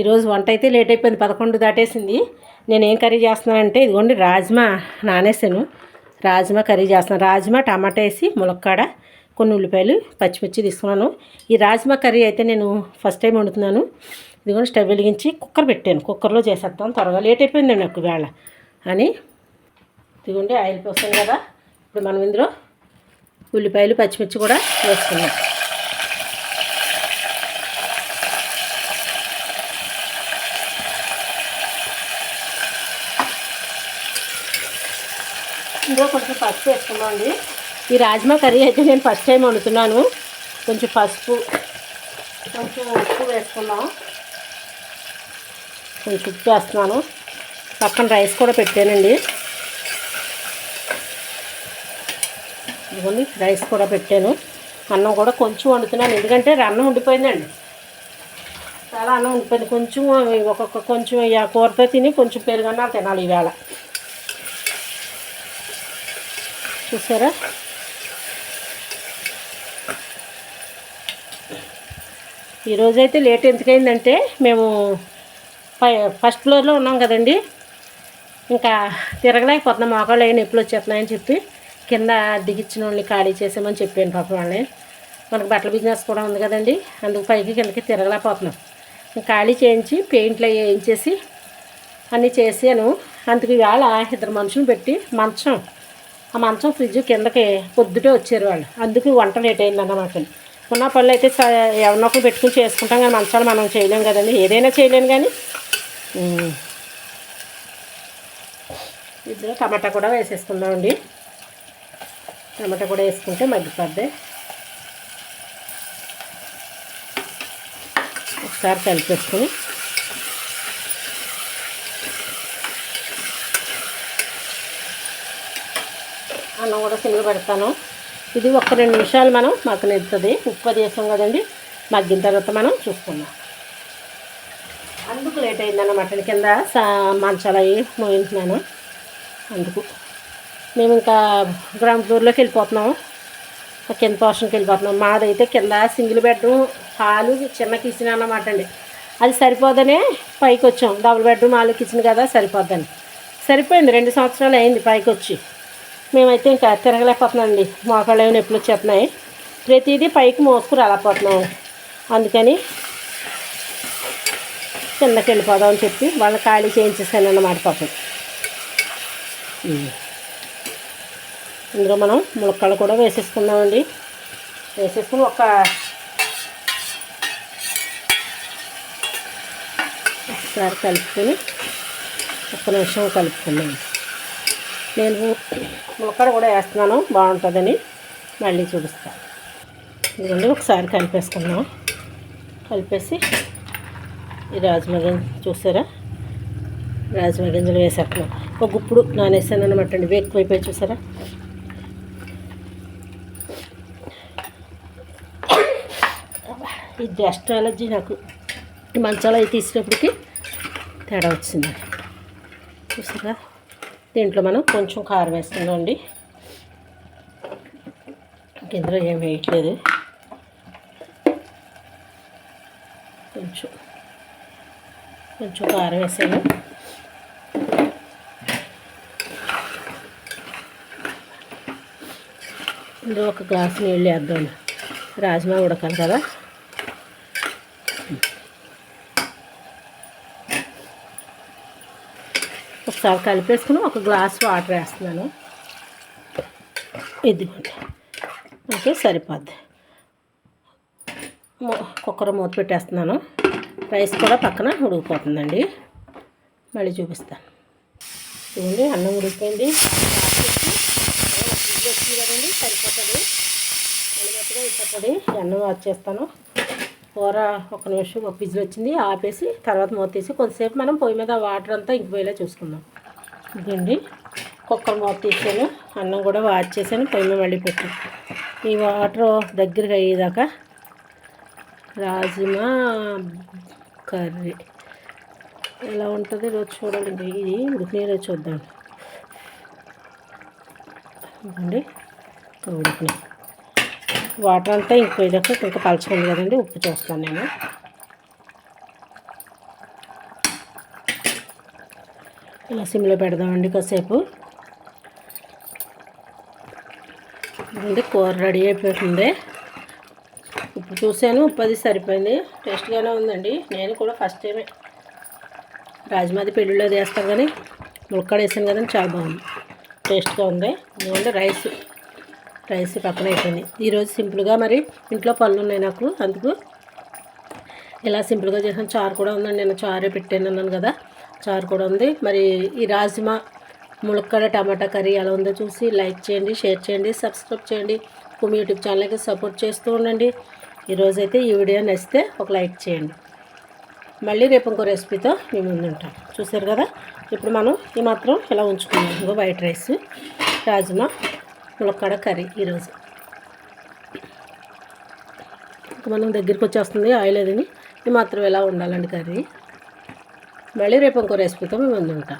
ఈరోజు వంట అయితే లేట్ అయిపోయింది పదకొండు దాటేసింది. నేను ఏం కర్రీ చేస్తున్నానంటే ఇదిగోండి రాజ్మా నానేసాను రాజ్మా కర్రీ చేస్తున్నాను. రాజ్మా టమాటా వేసి ములక్కాడ కొన్ని ఉల్లిపాయలు పచ్చిమిర్చి తీసుకున్నాను. ఈ రాజ్మా కర్రీ అయితే నేను ఫస్ట్ టైం వండుతున్నాను. ఇదిగోండి స్టవ్ వెలిగించి కుక్కర్ పెట్టాను. కుక్కర్లో చేసేస్తాను త్వరగా లేట్ అయిపోయిందండి నాకు వేళ అని. ఇదిగోండి ఆయిల్ పోస్తాను కదా. ఇప్పుడు మనం ఇందులో ఉల్లిపాయలు పచ్చిమిర్చి కూడా వేసుకున్నాం ఇందులో కొంచెం పసుపు వేసుకున్నామండి ఈ రాజ్మా కర్రీ అయితే నేను ఫస్ట్ టైం వండుతున్నాను. కొంచెం పసుపు కొంచెం ఉప్పు వేసుకున్నాం కొంచెం ఉప్పు వేస్తున్నాను. పక్కన రైస్ కూడా పెట్టానండి. ఇదిగోండి రైస్ కూడా పెట్టాను. అన్నం కూడా కొంచెం వండుతున్నాను. ఎందుకంటే అన్నం ఉండిపోయిందండి. చాలా అన్నం ఉండిపోయింది. కొంచెం ఒక్కొక్క కొంచెం ఇక కూరతో తిని కొంచెం పెరుగన్నా తినాలి ఈవేళ. చూసారా? ఈరోజైతే లేట్ ఎందుకైందంటే మేము పై ఫస్ట్ ఫ్లోర్లో ఉన్నాం కదండి. ఇంకా తిరగలేకపోతున్నాం. మోకాళ్ళు అయిన ఎప్పుడు వచ్చేస్తున్నాయని చెప్పి కింద దిగిచ్చిన వాళ్ళని ఖాళీ చేసామని చెప్పాను పాపం వాళ్ళని. మనకు బట్టల బిజినెస్ కూడా ఉంది కదండి. అందుకు పైకి కిందకి తిరగలేకపోతున్నాం. ఇంకా ఖాళీ చేయించి పెయింట్లు అవి వేయించేసి అన్నీ చేసాను అందుకు ఇవాళ ఇద్దరు మనుషులు పెట్టి మంచం ఆ మంచం ఫ్రిడ్జ్ కిందకి పొద్దుటే వచ్చారు వాళ్ళు. అందుకు వంట లేట్ అయిందన్నమాట ఉన్న పళ్ళు అయితే ఎవరినో ఒకరు పెట్టుకుని చేసుకుంటాం కానీ మంచాలు మనం చేయలేం కదండి. ఏదైనా చేయలేను కానీ. ఇందులో టమాటా కూడా వేసేసుకుందామండి. టమాటా కూడా వేసుకుంటే మగ్గిపోద్ది. ఒకసారి కలిపేసుకుని అన్నం కూడా సిమ్లో పెడతాను. ఇది ఒక రెండు నిమిషాలు మనం మగ్గనిస్తుంది ఉప్పు చేసాం కదండి. మగ్గిన తర్వాత మనం చూసుకుందాం. అందుకు లేట్ అయిందన్నమాట కింద సా మంచాలు అవి మోయింటున్నాను అందుకు. మేము ఇంకా గ్రౌండ్ ఫ్లోర్లోకి వెళ్ళిపోతున్నాము. కింద పోర్షన్కి వెళ్ళిపోతున్నాం మాదైతే కింద సింగిల్ బెడ్రూమ్ హాలు చిన్న కిచెన్ అన్నమాట అండి. అది సరిపోదనే పైకి వచ్చాం డబుల్ బెడ్రూమ్ హాలు కిచెన్ కదా సరిపోద్దని. సరిపోయింది. రెండు సంవత్సరాలు అయింది పైకి వచ్చి మేమైతే ఇంకా తిరగలేకపోతున్నామండి. మోకాళ్ళు ఏమైనా నొప్పులు వచ్చేస్తున్నాయి. ప్రతిదీ పైకి మోసుకు రాలేకపోతున్నాం. అందుకని కిందకి వెళ్ళిపోదాం అని చెప్పి వాళ్ళని ఖాళీ చేయించేసాను అన్నమాట పాపం. ఇందులో మనం ములక్కలు కూడా వేసేసుకుందామండి. వేసేసుకుని ఒక ఒకసారి కలుపుకొని ఒక్క నిమిషం కలుపుకుందాం. నేను ములక్కడ కూడా వేస్తున్నాను బాగుంటుందని మళ్ళీ చూపిస్తాను ఇదిగోండి ఒకసారి కలిపేసుకున్నాం కలిపేసి ఈ రాజమ గింజ చూసారా? రాజమ గింజలు వేసేస్తున్నాం. ఒక గుప్పుడు నానేసాను అనమాట అండి ఎక్కువైపోయి చూసారా? ఈ డస్ట్ అలర్జీ నాకు ఈ మంచాలు అవి తేడా వచ్చింది. చూసారా? దీంట్లో మనం కొంచెం కారం వేస్తున్నాం అండి. ఇందులో ఏం వేయట్లేదు. కొంచెం కొంచెం కారం వేసాను. ఇందులో ఒక గ్లాస్ నీళ్ళు వేద్దాం. రాజ్మా ఉడకాలి కదా. ఒకసారి కలిపేసుకుని ఒక గ్లాస్ వాటర్ వేస్తున్నాను. ఇదిగోండి. ఓకే సరిపోద్ది. కుక్కర్ మూత పెట్టేస్తున్నాను. రైస్ కూడా పక్కన ఉడికిపోతుందండి. మళ్ళీ చూపిస్తాను. చూడండి అన్నం ఉడికిపోయింది. వచ్చింది కదండి సరిపోతుంది. మళ్ళీ మెత్తగా అయిపోతుంది. అన్నం వచ్చేస్తాను కూర ఒక నిమిషం ఒక విజిల్ వచ్చింది ఆపేసి తర్వాత మూత తీసి కొద్దిసేపు మనం పొయ్యి మీద వాటర్ అంతా ఇంకిపోయేలా చూసుకుందాం. ఇదండి కుక్కర్ మూత తీసాను. అన్నం కూడా వాచ్ చేశాను పొయ్యి మళ్ళీ పెట్టి ఈ వాటర్ దగ్గరగా అయ్యేదాకా రాజ్మా కర్రీ. ఎలా ఉంటుంది? రోజు చూడాలండి. ఇది ఉడికిన చూద్దాం. ఇదండి ఉడికినాయి వాటర్ అంతా ఇంక పోయేదాకా ఇంకా పలచుకుంది కదండి. ఉప్పు చూస్తాను నేను. ఇలా సిమ్లో పెడదామండి కాసేపు. ఇది కూర రెడీ అయిపోతుంది. ఇప్పుడు చూశాను ఉప్పది సరిపోయింది. టేస్ట్గానే ఉందండి. నేను కూడా ఫస్ట్ టైమే రాజమాది పెళ్ళిలో వేస్తాను కానీ ములక్కడ వేసాను కదండి చాలా బాగుంది. టేస్ట్గా ఉంది. ఎందుకంటే రైస్. రైస్ పక్కన అయిపోయింది. ఈరోజు సింపుల్గా మరి ఇంట్లో పళ్ళు ఉన్నాయి నాకు అందుకు. ఇలా సింపుల్గా చేసాను. చారు కూడా ఉందండి. నేను చారే పెట్టాను అన్నాను కదా. చారు కూడా ఉంది. మరి ఈ రాజ్మా ములక్కడ టమాటా కర్రీ ఎలా ఉందో చూసి లైక్ చేయండి షేర్ చేయండి సబ్స్క్రైబ్ చేయండి. కుమి యూట్యూబ్ ఛానల్కి సపోర్ట్ చేస్తూ ఉండండి. ఈరోజైతే ఈ వీడియో నచ్చితే ఒక లైక్ చేయండి. మళ్ళీ రేపు ఇంకో రెసిపీతో మీ ముందు ఉంటాం. చూసారు కదా? ఇప్పుడు మనం ఈ మాత్రం ఇలా ఉంచుకున్నాం? ఇంకో వైట్ రైస్ రాజ్మా ములక్కడ కర్రీ ఈరోజు ఇంకా మనం దగ్గరికి వచ్చేస్తుంది ఆయిల్ అదిని ఈ మాత్రం ఎలా ఉండాలండి కర్రీ? మళ్ళీ రేపు ఇంకో రెసిపీతో మేము ముందు ఉంటాం